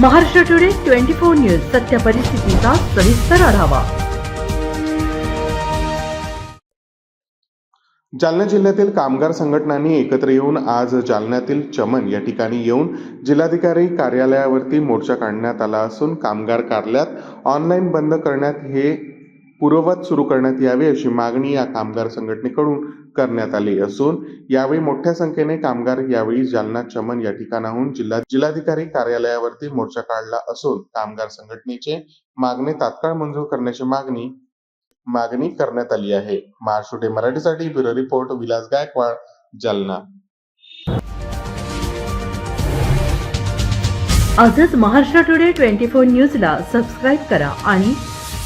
Maharashtra today twenty four news सत्य परिस्थितीचा सविस्तर आढावा. जालना जिल्ह्यातील कामगार संघटनांनी एकत्र येऊन आज जालन्यातील चमन या ठिकाणी येऊन जिल्हाधिकारी कार्यालयावरती मोर्चा काढण्यात आला असून कामगार कार्यालयात ऑनलाईन बंद करण्यात हे पूर्ववत सुरू करण्यात यावे अशी मागणी या कामगार संघटनेकडून करण्यात आली असून यावेळी मोठ्या संख्येने कामगार यावेळी जालना चमन या ठिकाणाहून जिल्हा जिल्हाधिकारी कार्यालयावरती मोर्चा काढला असून कामगार संघटनेचे मागणी तात्काळ मंजूर करण्याची मागणी मागणी करण्यात आली आहे. महाराष्ट्र मराठीसाठी ब्युरो रिपोर्ट विलास गायकवाड जालना. आजच महाराष्ट्र टुडे ट्वेंटी फोर न्यूजला सबस्क्राईब करा आणि